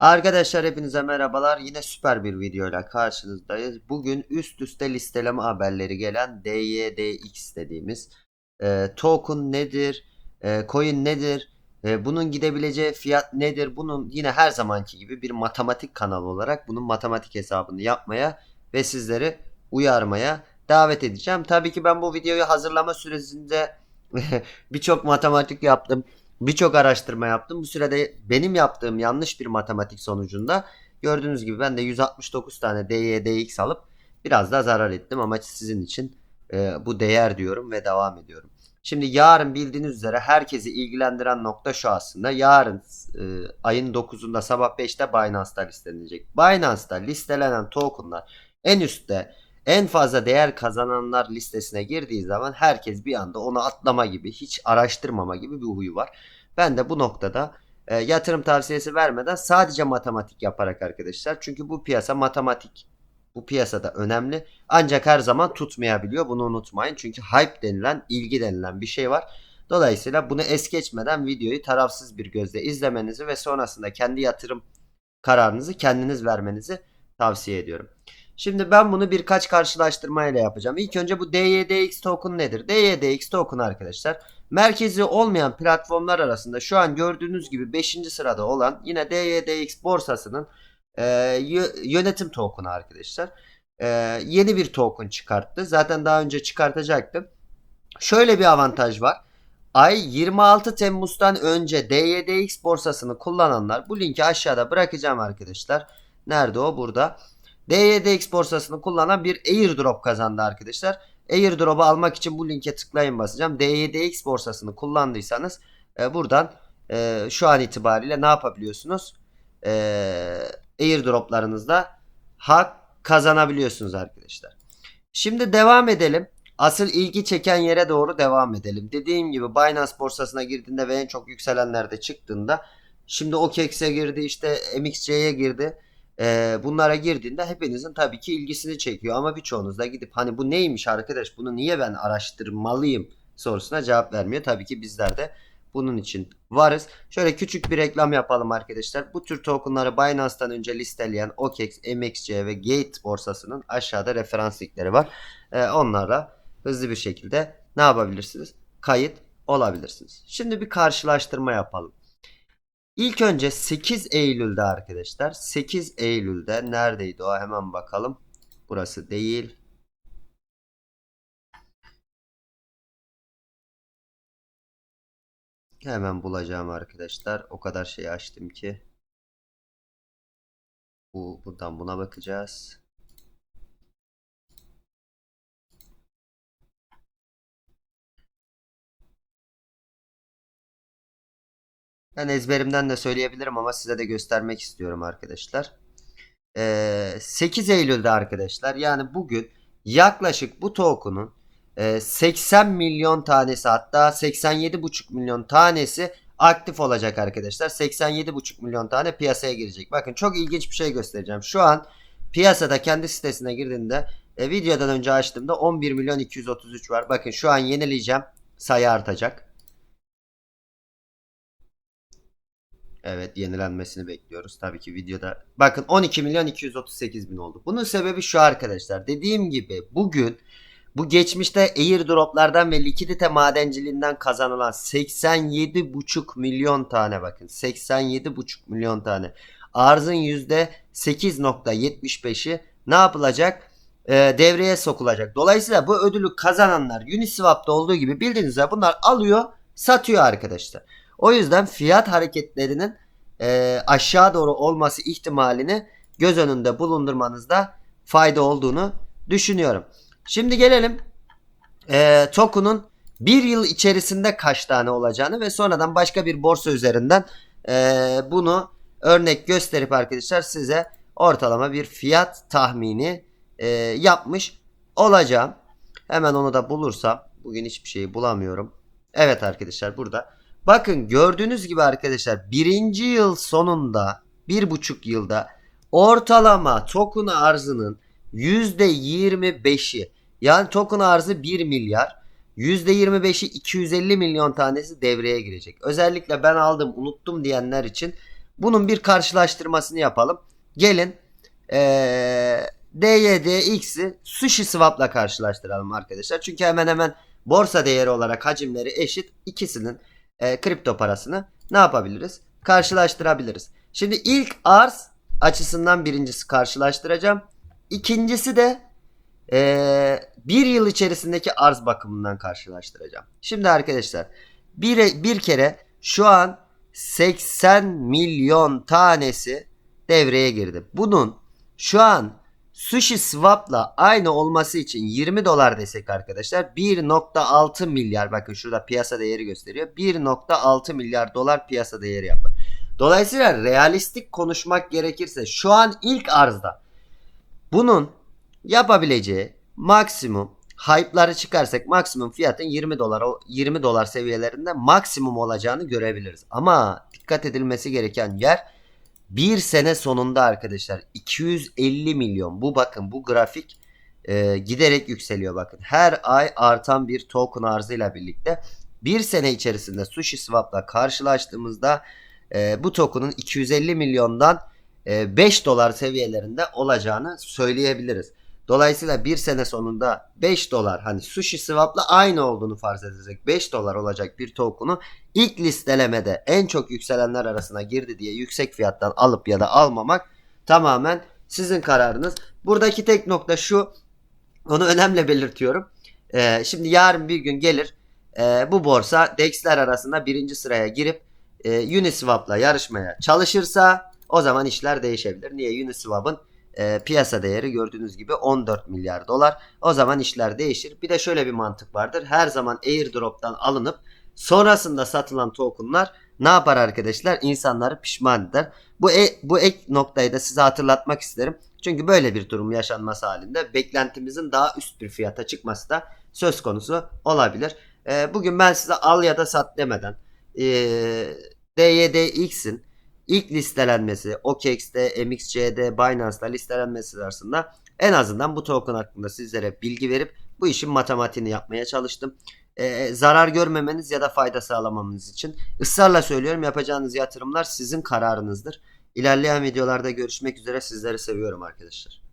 Arkadaşlar hepinize merhabalar. Yine süper bir videoyla karşınızdayız. Bugün üst üste listeleme haberleri gelen DYDX dediğimiz e, token nedir, e, coin nedir, e, bunun gidebileceği fiyat nedir? Bunun yine her zamanki gibi bir matematik kanalı olarak bunun matematik hesabını yapmaya ve sizleri uyarmaya davet edeceğim. Tabii ki ben bu videoyu hazırlama sürecinde birçok matematik yaptım. Birçok araştırma yaptım. Bu sürede benim yaptığım yanlış bir matematik sonucunda gördüğünüz gibi ben de 169 tane DYDX alıp biraz daha zarar ettim ama sizin için e, bu değer diyorum ve devam ediyorum. Şimdi yarın bildiğiniz üzere herkesi ilgilendiren nokta şu aslında. Yarın e, ayın 9'unda sabah 5'te Binance'da listelenecek. Binance'da listelenen tokenlar en üstte en fazla değer kazananlar listesine girdiği zaman herkes bir anda onu atlama gibi hiç araştırmama gibi bir huyu var. Ben de bu noktada e, yatırım tavsiyesi vermeden sadece matematik yaparak arkadaşlar. Çünkü bu piyasa matematik bu piyasada önemli. Ancak her zaman tutmayabiliyor. Bunu unutmayın. Çünkü hype denilen, ilgi denilen bir şey var. Dolayısıyla bunu es geçmeden videoyu tarafsız bir gözle izlemenizi ve sonrasında kendi yatırım kararınızı kendiniz vermenizi tavsiye ediyorum. Şimdi ben bunu birkaç karşılaştırmayla yapacağım. İlk önce bu DYDX token nedir? DYDX token arkadaşlar merkezi olmayan platformlar arasında şu an gördüğünüz gibi 5. sırada olan yine DYDX borsasının e, yönetim token'ı arkadaşlar. E, yeni bir token çıkarttı. Zaten daha önce çıkartacaktım. Şöyle bir avantaj var. Ay 26 Temmuz'dan önce DYDX borsasını kullananlar bu linki aşağıda bırakacağım arkadaşlar. Nerede o? Burada. DYDX borsasını kullanan bir airdrop kazandı arkadaşlar. Airdrop'u almak için bu linke tıklayın basacağım. DYDX borsasını kullandıysanız e, buradan e, şu an itibariyle ne yapabiliyorsunuz? E, airdroplarınızda hak kazanabiliyorsunuz arkadaşlar. Şimdi devam edelim. Asıl ilgi çeken yere doğru devam edelim. Dediğim gibi Binance borsasına girdiğinde ve en çok yükselenlerde çıktığında şimdi OKEX'e girdi işte MXC'ye girdi e, bunlara girdiğinde hepinizin tabii ki ilgisini çekiyor. Ama birçoğunuz da gidip hani bu neymiş arkadaş bunu niye ben araştırmalıyım sorusuna cevap vermiyor. Tabii ki bizler de bunun için varız. Şöyle küçük bir reklam yapalım arkadaşlar. Bu tür tokenları Binance'tan önce listeleyen OKEX, MXC ve Gate borsasının aşağıda referans linkleri var. Ee, onlarla hızlı bir şekilde ne yapabilirsiniz? Kayıt olabilirsiniz. Şimdi bir karşılaştırma yapalım. İlk önce 8 Eylül'de arkadaşlar. 8 Eylül'de neredeydi o? Hemen bakalım. Burası değil. Hemen bulacağım arkadaşlar. O kadar şey açtım ki. Bu buradan buna bakacağız. Ben ezberimden de söyleyebilirim ama size de göstermek istiyorum arkadaşlar. Ee, 8 Eylül'de arkadaşlar yani bugün yaklaşık bu token'un e, 80 milyon tanesi hatta 87,5 milyon tanesi aktif olacak arkadaşlar. 87,5 milyon tane piyasaya girecek. Bakın çok ilginç bir şey göstereceğim. Şu an piyasada kendi sitesine girdiğinde e, videodan önce açtığımda 11 milyon 233 var. Bakın şu an yenileyeceğim. Sayı artacak. Evet yenilenmesini bekliyoruz. Tabii ki videoda. Bakın 12 milyon 238 bin oldu. Bunun sebebi şu arkadaşlar. Dediğim gibi bugün bu geçmişte airdroplardan ve likidite madenciliğinden kazanılan 87,5 milyon tane bakın. 87,5 milyon tane. Arzın %8.75'i ne yapılacak? Ee, devreye sokulacak. Dolayısıyla bu ödülü kazananlar Uniswap'ta olduğu gibi bildiğiniz üzere bunlar alıyor satıyor arkadaşlar. O yüzden fiyat hareketlerinin e, aşağı doğru olması ihtimalini göz önünde bulundurmanızda fayda olduğunu düşünüyorum. Şimdi gelelim e, token'un bir yıl içerisinde kaç tane olacağını ve sonradan başka bir borsa üzerinden e, bunu örnek gösterip arkadaşlar size ortalama bir fiyat tahmini e, yapmış olacağım. Hemen onu da bulursam bugün hiçbir şeyi bulamıyorum. Evet arkadaşlar burada Bakın gördüğünüz gibi arkadaşlar birinci yıl sonunda bir buçuk yılda ortalama token arzının %25'i yani token arzı 1 milyar %25'i 250 milyon tanesi devreye girecek. Özellikle ben aldım unuttum diyenler için Bunun bir karşılaştırmasını yapalım. Gelin ee, DYDX'i Sushi Swap'la karşılaştıralım arkadaşlar. Çünkü hemen hemen borsa değeri olarak hacimleri eşit. İkisinin e, kripto parasını ne yapabiliriz? Karşılaştırabiliriz. Şimdi ilk arz açısından birincisi karşılaştıracağım. İkincisi de e, bir yıl içerisindeki arz bakımından karşılaştıracağım. Şimdi arkadaşlar bir, bir kere şu an 80 milyon tanesi devreye girdi. Bunun şu an Sushi Swap'la aynı olması için 20 dolar desek arkadaşlar 1.6 milyar bakın şurada piyasa değeri gösteriyor. 1.6 milyar dolar piyasa değeri yapar. Dolayısıyla realistik konuşmak gerekirse şu an ilk arzda bunun yapabileceği maksimum hype'ları çıkarsak maksimum fiyatın 20 dolar 20 dolar seviyelerinde maksimum olacağını görebiliriz. Ama dikkat edilmesi gereken yer bir sene sonunda arkadaşlar 250 milyon bu bakın bu grafik e, giderek yükseliyor bakın. Her ay artan bir token arzıyla birlikte bir sene içerisinde Sushi Swap'la karşılaştığımızda e, bu token'ın 250 milyondan e, 5 dolar seviyelerinde olacağını söyleyebiliriz. Dolayısıyla bir sene sonunda 5 dolar hani Sushi Swap'la aynı olduğunu farz edecek 5 dolar olacak bir token'u ilk listelemede en çok yükselenler arasına girdi diye yüksek fiyattan alıp ya da almamak tamamen sizin kararınız. Buradaki tek nokta şu onu önemli belirtiyorum. Ee, şimdi yarın bir gün gelir e, bu borsa DEX'ler arasında birinci sıraya girip e, Uniswap'la yarışmaya çalışırsa o zaman işler değişebilir. Niye? Uniswap'ın e, piyasa değeri gördüğünüz gibi 14 milyar dolar. O zaman işler değişir. Bir de şöyle bir mantık vardır. Her zaman airdrop'tan alınıp sonrasında satılan tokenlar ne yapar arkadaşlar? İnsanları pişman eder. Bu e, bu ek noktayı da size hatırlatmak isterim. Çünkü böyle bir durum yaşanması halinde beklentimizin daha üst bir fiyata çıkması da söz konusu olabilir. E, bugün ben size al ya da sat demeden e, DYDX'in ilk listelenmesi OKEX'te, MXC'de, Binance'da listelenmesi arasında en azından bu token hakkında sizlere bilgi verip bu işin matematiğini yapmaya çalıştım. Ee, zarar görmemeniz ya da fayda sağlamamız için ısrarla söylüyorum yapacağınız yatırımlar sizin kararınızdır. İlerleyen videolarda görüşmek üzere sizleri seviyorum arkadaşlar.